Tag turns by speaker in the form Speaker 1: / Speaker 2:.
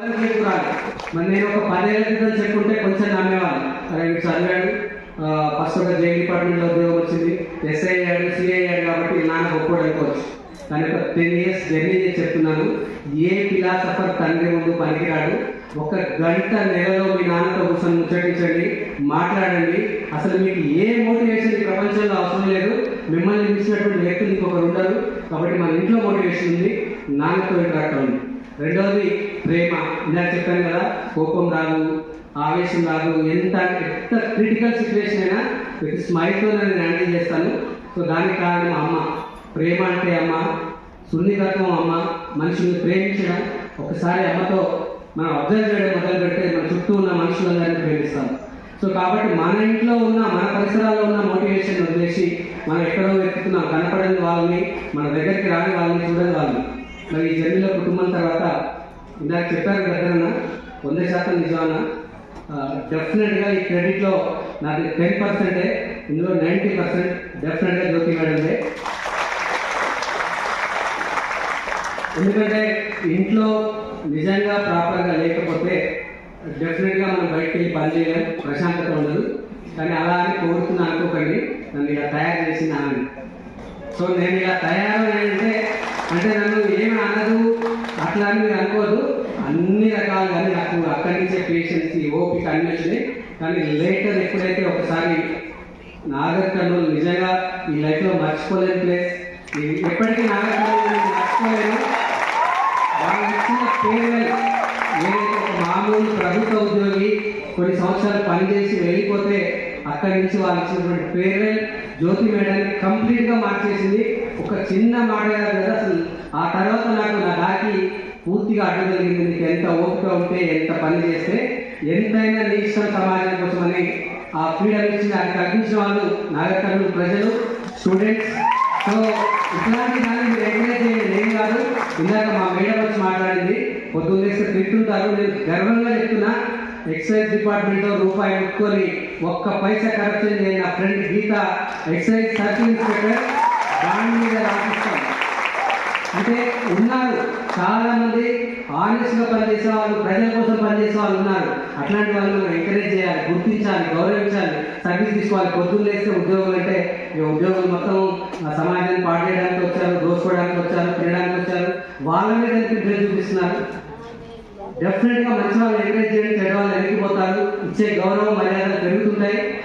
Speaker 1: మరి నేను ఒక పదేళ్ళ క్రితం చెప్పుకుంటే కొంచెం నమ్మేవాళ్ళు. చదివాడు. ఫస్ట్ ఒక జైల్ డిపార్ట్మెంట్లో ఉద్యోగం వచ్చింది. ఎస్ఐ అయ్యాడు సిఐ అయ్యాడు కాబట్టి నాన్న గొప్పవాడు అనుకోవచ్చు. కానీ ఒక టెన్ ఇయర్స్ జర్నీ చేసి చెప్తున్నాను. ఏ ఫిలాసఫర్ తండ్రి ముందు పనికిరాడు? ఒక గంట నెలలో మీ నాన్నతో కూర్చొని ముచ్చటించండి మాట్లాడండి. అసలు మీకు ఏ మోటివేషన్ ఈ ప్రపంచంలో అవసరం లేదు. మిమ్మల్ని మించినటువంటి వ్యక్తులు ఇంకొకరు ఉండరు. కాబట్టి మన ఇంట్లో మోటివేషన్ ఉంది. నాన్నతో ఇంటరాక్ట్ అవ్వండి. రెండవది ప్రేమ. ఇందాక చెప్పాను కదా కోపం రాదు ఆవేశం రాదు ఎంత ఎంత క్రిటికల్ సిచ్యువేషన్ అయినా విత్ స్మైల్తో నేను హ్యాండిల్ చేస్తాను. సో దానికి కారణం అమ్మ. ప్రేమ అంటే అమ్మ సున్నితత్వం అమ్మ మనుషుల్ని ప్రేమించడం. ఒకసారి అమ్మతో మనం అబ్జర్వ్ చేయడం మొదలు పెడితే మన చుట్టూ ఉన్న మనుషులందరినీ ప్రేమిస్తాం. సో కాబట్టి మన ఇంట్లో ఉన్న మన పరిసరాల్లో ఉన్న మోటివేషన్ వదిలేసి మనం ఎక్కడో వెతుకుతున్నాం. కనపడని వాళ్ళని మన దగ్గరికి రాని వాళ్ళని చూడని వాళ్ళని. మరి ఈ జర్నీలో కుటుంబం తర్వాత ఇందాక చెప్పారు దగ్గరన్న వంద శాతం నిజమన్నా డెఫినెట్గా ఈ క్రెడిట్లో నాది టెన్ పర్సెంటే ఇందులో నైంటీ పర్సెంట్ డెఫినెట్గా జ్యోతి మేడందే ఎందుకంటే ఇంట్లో నిజంగా ప్రాపర్గా లేకపోతే డెఫినెట్గా మనం బయటికి వెళ్ళి పని చేయలేం ప్రశాంతత ఉండదు. కానీ అలా అని కోరుతున్నా అనుకోకండి నన్ను ఇలా తయారు చేసింది ఆమె సో నేను ఇలా తయారు అంటే అంటే అట్లా అని మీరు అనుకోదు అన్ని రకాలుగా నాకు అక్కడి నుంచే పేషెన్స్ ఓపిక అన్ని వచ్చినాయి. కానీ లేటర్ ఎప్పుడైతే ఒకసారి నాగర్ కర్నూలు నిజంగా ఈ లైఫ్లో మర్చిపోలేని ప్లేస్ ఎప్పటికీ నాగర్ కర్నూలు మర్చిపోలేను. వాళ్ళు ఇచ్చిన పేరు ఏదైతే ఒక మామూలు ప్రభుత్వ ఉద్యోగి కొన్ని సంవత్సరాలు పనిచేసి వెళ్ళిపోతే అక్కడి నుంచి వాళ్ళు ఇచ్చినటువంటి పేరు జ్యోతి మేడాన్ని కంప్లీట్గా మార్చేసింది. ఒక చిన్న మాట కదా అసలు. ఆ తర్వాత నాకు పూర్తిగా అడ్డగలిగింది నీకు ఎంత ఓపిక ఉంటే ఎంత పని చేస్తే ఎంతైనా నీ ఇష్టం సమాజం అని ఆ ఫ్రీడమ్ ఇచ్చి అది తగ్గించిన వాళ్ళు నాగరికర్నూలు ప్రజలు స్టూడెంట్స్. సో ఇట్లాంటి దాన్ని మీరు ఎంకరేజ్ చేయండి. కాదు ఇందాక మా మేడం వచ్చి మాట్లాడింది. పొద్దున్న లేస్తే తింటుంటారు. నేను గర్వంగా చెప్తున్నా ఎక్సైజ్ డిపార్ట్మెంట్లో రూపాయి ముట్టుకొని ఒక్క పైసా ఖర్చు చేయని నా friend Geeta excise circle inspector దాని మీద రాసిస్తాం అంటే ఉన్నారు చాలా మంది ఆనెస్ట్గా పనిచేసే వాళ్ళు ప్రజల కోసం పనిచేసే వాళ్ళు ఉన్నారు. అట్లాంటి వాళ్ళు మనం ఎంకరేజ్ చేయాలి గుర్తించాలి గౌరవించాలి సర్వీస్ తీసుకోవాలి. పొద్దున్న లేస్తే ఉద్యోగులు అంటే ఈ ఉద్యోగులు మొత్తం సమాజాన్ని పాడేయడానికి వచ్చారు దోసుకోవడానికి వచ్చారు తినడానికి వచ్చారు. వాళ్ళ మీద ఎందుకు చూపిస్తున్నారు? డెఫినెట్గా మంచి వాళ్ళు ఎంకరేజ్ చేయడం చెడ్డ వాళ్ళు వెనక్కిపోతారు ఇచ్చే గౌరవం మర్యాదలు పెరుగుతుంటాయి.